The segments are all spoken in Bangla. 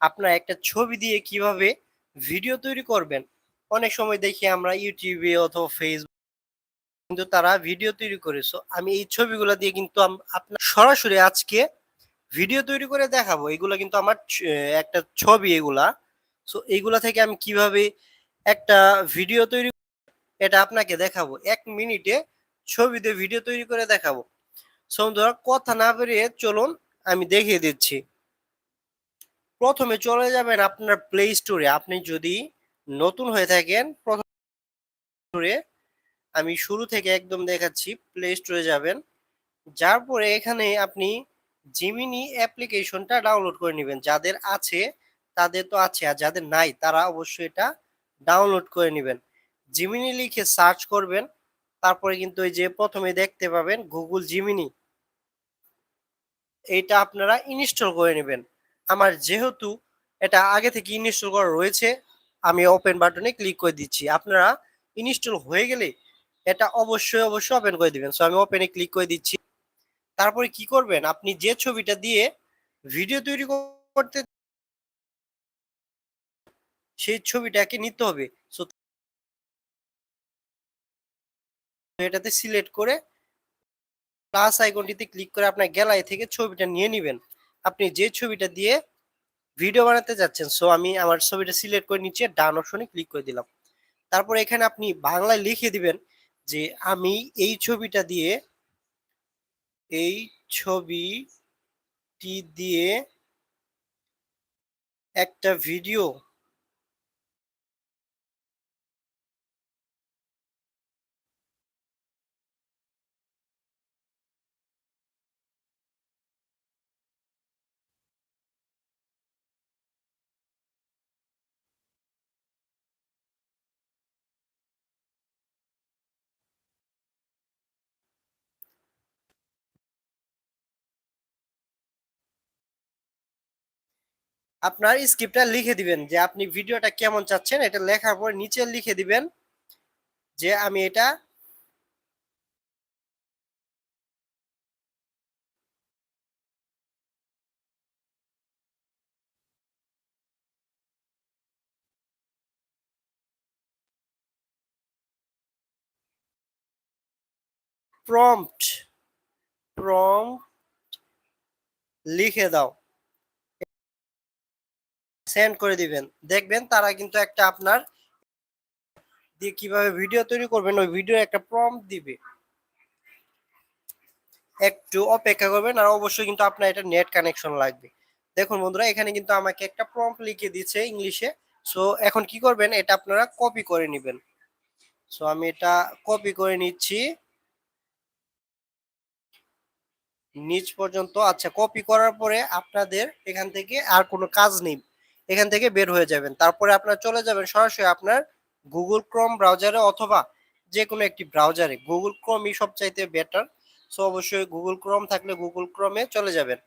আপনারা একটা ছবি দিয়ে কীভাবে ভিডিও তৈরি করবেন? অনেক সময় দেখি আমরা ইউটিউবে অথবা ফেসবুক কিন্তু তারা ভিডিও তৈরি করে। সো আমি এই ছবিগুলো দিয়ে কিন্তু আপনার সরাসরি আজকে ভিডিও তৈরি করে দেখাবো। এগুলো কিন্তু আমার একটা ছবি এগুলা। সো এইগুলা থেকে আমি কীভাবে একটা ভিডিও তৈরি এটা আপনাকে দেখাবো। এক মিনিটে ছবি দিয়ে ভিডিও তৈরি করে দেখাবো। সো বন্ধুরা কথা না বেরিয়ে চলুন, আমি দেখিয়ে দিচ্ছি। প্রথমে চলে যাবেন আপনার প্লে স্টোরে আপনি যদি নতুন হয়ে থাকেন, প্রথম স্টোরে আমি শুরু থেকে একদম দেখাচ্ছি প্লে স্টোরে যাবেন। যার পরে এখানে আপনি জিমিনি অ্যাপ্লিকেশনটা ডাউনলোড করে নেবেন। যাদের আছে, তাদের তো আছে, আর যাদের নাই, তারা অবশ্যই এটা ডাউনলোড করে নেবেন। জিমিনি লিখে সার্চ করবেন। তারপরে কিন্তু এই যে প্রথমে দেখতে পাবেন গুগল জিমিনি এটা আপনারা ইনস্টল করে নেবেন। আমার যেহেতু এটা আগে থেকে ইনস্টল করা রয়েছে, আমি ওপেন বাটনে ক্লিক করে দিচ্ছি। আপনারা ইনস্টল হয়ে গেলে এটা অবশ্যই অবশ্যই ওপেন করে দিবেন। সো আমি ওপেনে ক্লিক করে দিচ্ছি। তারপরে কি করবেন? আপনি যে ছবিটা দিয়ে ভিডিও তৈরি করতে সেই ছবিটাকে নিতে হবে। সো এটাতে সিলেক্ট করে প্লাস আইকনটিতে ক্লিক করে আপনার গ্যালারি থেকে ছবিটা নিয়ে নেবেন। আপনি যে ছবিটা দিয়ে ভিডিও বানাতে যাচ্ছেন সো আমি আমার ছবিটা সিলেক্ট করে নিচে ডান অপশনে ক্লিক করে দিলাম। তারপর এখানে আপনি বাংলায় লিখে দিবেন যে, আমি এই ছবিটা দিয়ে, এই ছবিটি দিয়ে একটা ভিডিও আপনার স্ক্রিপ্টটা লিখে দিবেন যে আপনি ভিডিওটা কেমন চাচ্ছেন, এটা লেখার পর নিচে লিখে দিবেন যে আমি এটা প্রম্পট প্রম্পট লিখে দাও। সেন্ড করে দিবেন। দেখবেন তারা কিন্তু একটা আপনার দিয়ে কীভাবে ভিডিও তৈরি করবেন, ওই ভিডিও একটা প্রম্পট দিবে। একটু অপেক্ষা করবেন আর অবশ্যই কিন্তু আপনার এটা নেট কানেকশন লাগবে। দেখুন বন্ধুরা, এখানে কিন্তু আমাকে একটা প্রম্পট লিখে দিচ্ছে ইংলিশে। সো এখন কি করবেন, এটা আপনারা কপি করে নেবেন। সো আমি এটা কপি করে নিচ্ছি। নিচ পর্যন্ত আচ্ছা কপি করার পরে আপনাদের এখান থেকে আর কোনো কাজ নেই। এখান থেকে বের হয়ে যাবেন। তারপরে আপনারা চলে যাবেন সরাসরি আপনার গুগল ক্রোম ব্রাউজারে অথবা যে কোনো একটি ব্রাউজারে গুগল ক্রোমই সবচাইতে বেটার সো অবশ্যই গুগল ক্রোম থাকলে গুগল ক্রোমে চলে যাবেন।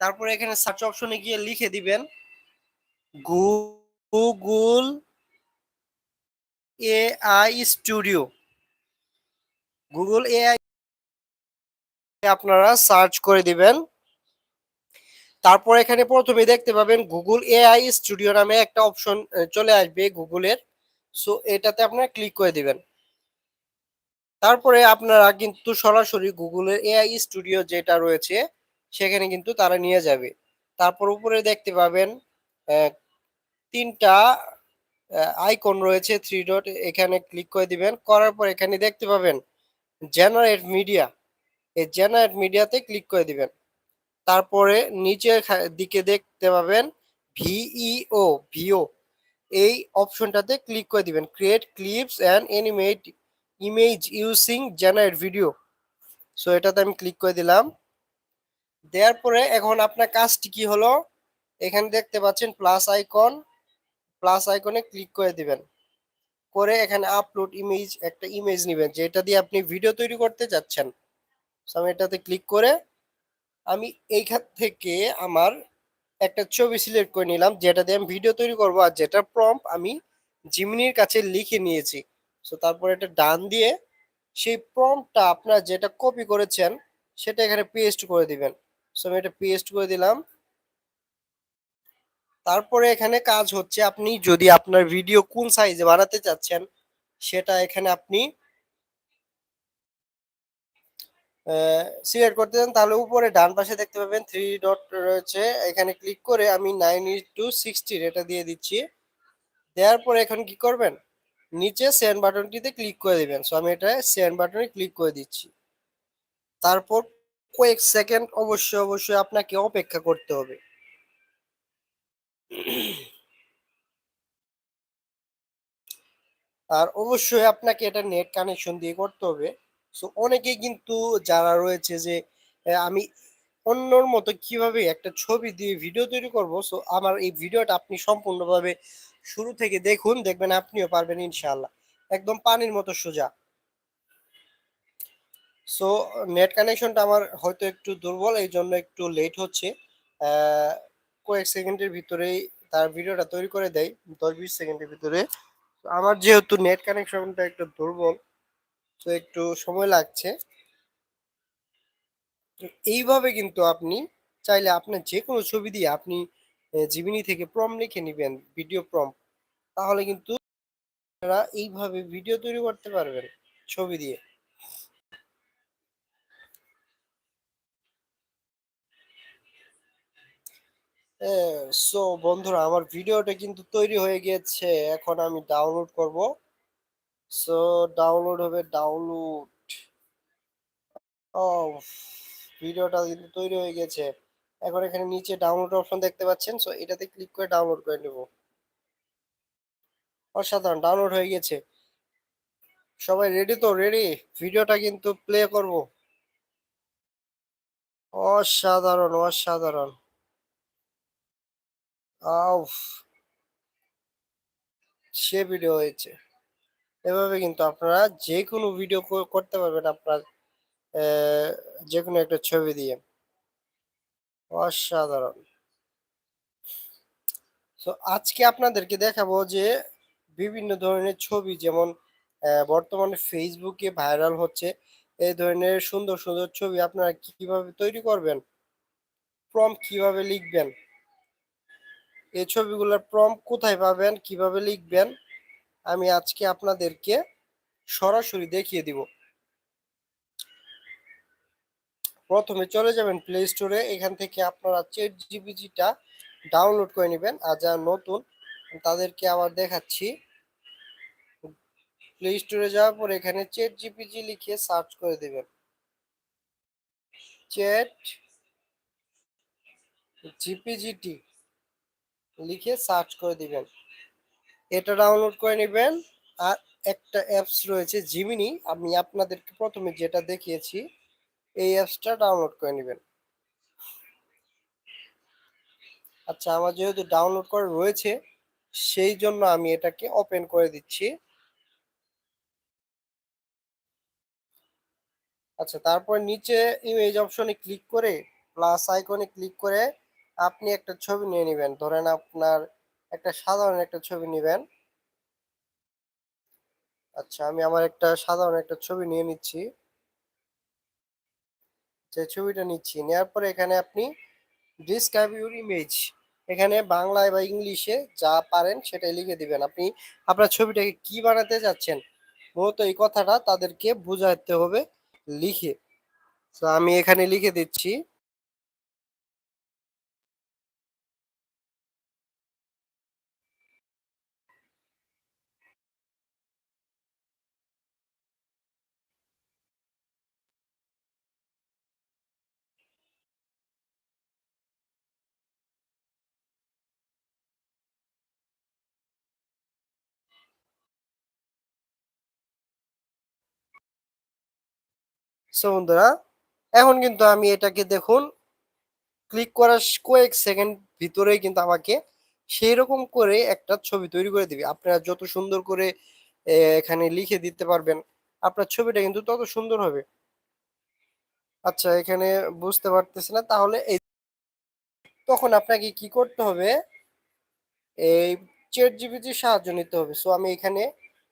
তারপরে এখানে সার্চ অপশনে গিয়ে লিখে দিবেন Google AI studio Google AI আপনারা সার্চ করে দিবেন। তারপর এখানে প্রথমে দেখতে পাবেন গুগল এআই স্টুডিও নামে একটা অপশন চলে আসবে গুগলের সো এটাতে আপনারা ক্লিক করে দিবেন। তারপরে আপনারা কিন্তু সরাসরি গুগলের এআই স্টুডিও যেটা রয়েছে, সেখানে কিন্তু তারা নিয়ে যাবে। তারপর উপরে দেখতে পাবেন তিনটা আইকন রয়েছে থ্রি ডট এখানে ক্লিক করে দিবেন। করার পর এখানে দেখতে পাবেন জেনারেট মিডিয়া এই জেনারেট মিডিয়াতে ক্লিক করে দিবেন। তারপরে নিচের দিকে দেখতে পাবেন ভিইও, ভিও। এই অপশনটাতে ক্লিক করে দিবেন। Create clips and animate image using generate video so এটাতে আমি ক্লিক করে দিলাম। দেওয়ার পরে এখন আপনার কাজটি কি হলো? এখানে দেখতে পাচ্ছেন প্লাস আইকন প্লাস আইকনে ক্লিক করে দিবেন। করে এখানে আপলোড ইমেজ একটা ইমেজ নেবেন, যেটা দিয়ে আপনি ভিডিও তৈরি করতে যাচ্ছেন। সো আমি এটাতে ক্লিক করে আমি এইখান থেকে আমার একটা ছবি সিলেক্ট করে নিলাম, যেটা দিয়ে আমি ভিডিও তৈরি করব। আর যেটা প্রম্প আমি জিমিনির কাছে লিখে নিয়েছি। সো তারপর এটা ডান দিয়ে সেই প্রম্পটা আপনার যেটা কপি করেছেন, সেটা এখানে পেস্ট করে দিবেন। সো আমি এটা পেস্ট করে দিলাম। তারপরে এখানে কাজ হচ্ছে, আপনি যদি আপনার ভিডিও কোন সাইজে বানাতে চাচ্ছেন, সেটা এখানে আপনি সিলেক্ট করতে চান, তাহলে উপরে ডান পাশে দেখতে পাবেন থ্রি ডট রয়েছে। এখানে ক্লিক করে আমি নাইন টু সিক্সটির এটা দিয়ে দিচ্ছি। দেওয়ার পরে এখন কি করবেন? নিচে সেন্ড বাটনটিতে ক্লিক করে দিবেন। সো আমি এটা সেন্ড বাটনে ক্লিক করে দিচ্ছি। তারপর কয়েক সেকেন্ড অবশ্যই অবশ্যই আপনাকে অপেক্ষা করতে হবে। আর অবশ্যই আপনাকে এটা নেট কানেকশন দিয়ে করতে হবে। সো অনেকেই কিন্তু যারা রয়েছে যে আমি অন্যর মতো কীভাবে একটা ছবি দিয়ে ভিডিও তৈরি করব সো আমার এই ভিডিওটা আপনি সম্পূর্ণভাবে শুরু থেকে দেখুন, দেখবেন আপনিও পারবেন ইনশাআল্লাহ। একদম পানির মতো সোজা। সো নেট কানেকশনটা আমার হয়তো একটু দুর্বল এই জন্য একটু লেট হচ্ছে। কয়েক সেকেন্ডের ভিতরেই তার ভিডিওটা তৈরি করে দেয় দশ বিশ সেকেন্ডের ভিতরে। আমার যেহেতু নেট কানেকশনটা একটু দুর্বল তো একটু সময় লাগছে। এইভাবে কিন্তু আপনি চাইলে আপনার যে কোনো ছবি দিয়ে আপনি জিমিনি থেকে প্রম লিখে নেবেন ভিডিও প্রম তাহলে কিন্তু এইভাবে ভিডিও তৈরি করতে পারবেন ছবি দিয়ে। সো বন্ধুরা, আমার ভিডিওটা কিন্তু তৈরি হয়ে গিয়েছে এখন আমি ডাউনলোড করব। সো ডাউনলোড হবে ডাউনলোড ও ভিডিওটা কিন্তু তৈরি হয়ে গেছে। এখন এখানে নিচে ডাউনলোড অপশন দেখতে পাচ্ছেন। সো এটাতে ক্লিক করে ডাউনলোড করে নেব। অসাধারণ ডাউনলোড হয়ে গেছে। সবাই রেডি তো? রেডি ভিডিওটা কিন্তু প্লে করব। অসাধারণ অসাধারণ। সে ভিডিও হয়েছে। এভাবে কিন্তু আপনারা যে কোনো ভিডিও করতে পারবেন আপনার যে কোনো একটা ছবি দিয়ে। অসাধারণ। তো আজকে আপনাদেরকে দেখাবো যে বিভিন্ন ধরনের ছবি, যেমন বর্তমানে ফেসবুকে ভাইরাল হচ্ছে। এই ধরনের সুন্দর সুন্দর ছবি আপনারা কীভাবে তৈরি করবেন? প্রম কীভাবে লিখবেন? এই ছবিগুলোর প্রম কোথায় পাবেন? কীভাবে লিখবেন? আমি আজকে আপনাদেরকে সরাসরি দেখিয়ে দিব। প্রথমে চলে যাবেন প্লে স্টোরে এখান থেকে আপনারা চেট জিপিজিটা ডাউনলোড করে নেবেন। আর যারা নতুন, তাদেরকে আবার দেখাচ্ছি। প্লে স্টোরে যাওয়ার পর এখানে চেট জিপিজি লিখে সার্চ করে দেবেন। চেট জিপিজিটি লিখে সার্চ করে দিবেন। এটা ডাউনলোড করে নেবেন। আর একটা অ্যাপস রয়েছে জিমিনি আমি আপনাদেরকে প্রথমে যেটা দেখিয়েছি, এই অ্যাপসটা ডাউনলোড করে নেবেন। আচ্ছা আমার যেহেতু ডাউনলোড করা রয়েছে, সেই জন্য আমি এটাকে ওপেন করে দিচ্ছি। আচ্ছা তারপর নিচে ইমেজ অপশনে ক্লিক করে প্লাস আইকনে ক্লিক করে, আপনি একটা ছবি নিয়ে নেবেন। ধরেন আপনার একটা সাধারণ একটা ছবি নেবেন। আচ্ছা আমি আমার একটা সাধারণ একটা ছবি নিয়ে নিচ্ছি। যে ছবিটা নিচ্ছি নেওয়ার পরে এখানে আপনি ডিসক্রাইব ইউর ইমেজ এখানে বাংলায় বা ইংলিশে যা পারেন সেটাই লিখে দিবেন। আপনি আপনার ছবিটাকে কি বানাতে চাচ্ছেন, মূলত এই কথাটা তাদেরকে বুঝাতে হবে লিখে। তো আমি এখানে লিখে দিচ্ছি। সো বন্ধুরা, এখন কিন্তু আমি এটাকে দেখুন ক্লিক করার কয়েক সেকেন্ড ভিতরেই কিন্তু আমাকে সেই রকম করে একটা ছবি তৈরি করে দিবে। আপনারা যত সুন্দর করে এখানে লিখে দিতে পারবেন, আপনার ছবিটা কিন্তু তত সুন্দর হবে। আচ্ছা এখানে বুঝতে পারতেছি না, তাহলে এই তখন আপনাকে কি করতে হবে? এই চেট জিবিটির সাহায্য নিতে হবে। সো আমি এখানে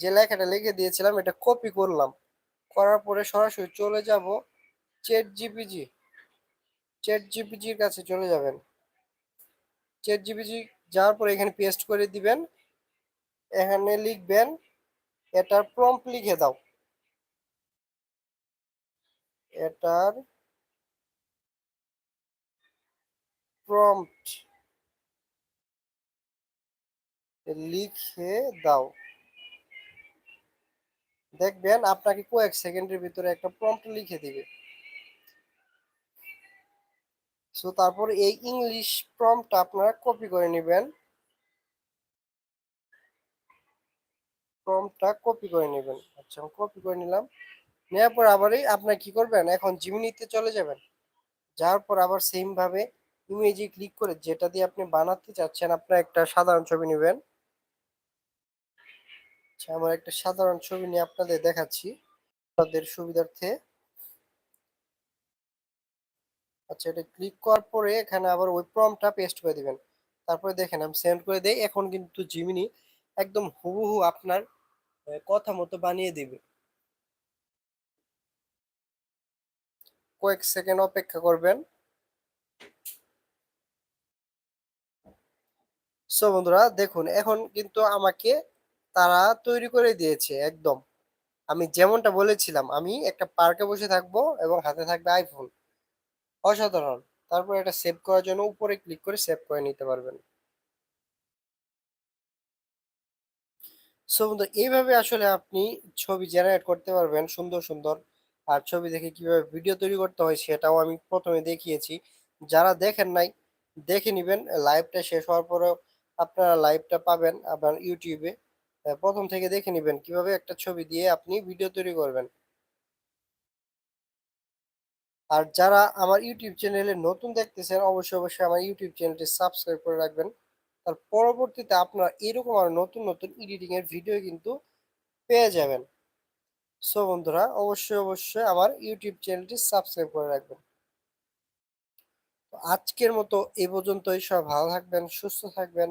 যে লেখাটা লিখে দিয়েছিলাম, এটা কপি করলাম। করার পরে সরাসরি চলে যাব চেট জিপিজি চেট জিপিজির কাছে চলে যাবেন। চেট জিপিজি যাওয়ার পরে এখানে পেস্ট করে দিবেন, এখানে লিখবেন এটার প্রম্পট লিখে দাও। এটার প্রম্পট লিখে দাও। দেখবেন আপনাকে কয়েক সেকেন্ডের ভিতরে একটা প্রম্পট লিখে দিবে। সো তারপর এই ইংলিশ প্রম্পট আপনারা কপি করে নেবেন। প্রম্পটটা কপি করে নেবেন। আচ্ছা কপি করে নিলাম। নেওয়ার পর আবারই আপনার কি করবেন? এখন জিমিনিতে চলে যাবেন। যাওয়ার পর আবার সেম ভাবে ইমেজে ক্লিক করে যেটা দিয়ে আপনি বানাতে চাচ্ছেন, আপনার একটা সাধারণ ছবি নেবেন। আচ্ছা আমার একটা সাধারণ ছবি নিয়ে আপনাদের দেখাচ্ছি। আপনাদের সুবিধার্থে। আচ্ছা এটা ক্লিক করার পরে এখানে আবার ওই প্রমটা পেস্ট করে দিবেন। তারপরে দেখেন, আমি সেন্ড করে দেই। এখন কিন্তু জিমিনি একদম হুবহু আপনার কথা মতো বানিয়ে দিবে। কয়েক সেকেন্ড অপেক্ষা করবেন। সো বন্ধুরা, দেখুন, এখন কিন্তু আমাকে তারা তৈরি করে দিয়েছে, একদম। আমি যেমনটা বলেছিলাম, আমি একটা পার্কে বসে থাকব এবং হাতে থাকবে আইফোন অসাধারণ। তারপর এটা সেভ করার জন্য উপরে ক্লিক করে সেভ করে নিতে পারবেন। সো বন্ধু, এইভাবে আসলে আপনি ছবি জেনারেট করতে পারবেন, সুন্দর সুন্দর। আর ছবি দেখে কীভাবে ভিডিও তৈরি করতে হয় সেটাও আমি প্রথমে দেখিয়েছি। যারা দেখেন নাই, দেখে নেবেন। লাইভটা শেষ হওয়ার পরেও আপনারা লাইভটা পাবেন আবার ইউটিউবে প্রথম থেকে দেখে নেবেন কীভাবে একটা ছবি দিয়ে আপনি ভিডিও তৈরি করবেন। আর যারা আমার ইউটিউব চ্যানেলে নতুন দেখতেছেন, অবশ্যই অবশ্যই আমার ইউটিউব চ্যানেলটি সাবস্ক্রাইব করে রাখবেন। তার পরবর্তীতে আপনারা এরকম আর নতুন নতুন এডিটিং এর ভিডিও কিন্তু পেয়ে যাবেন। সো বন্ধুরা, অবশ্যই অবশ্যই আমার ইউটিউব চ্যানেলটি সাবস্ক্রাইব করে রাখবেন। আজকের মতো এই পর্যন্তই। সব ভালো থাকবেন, সুস্থ থাকবেন।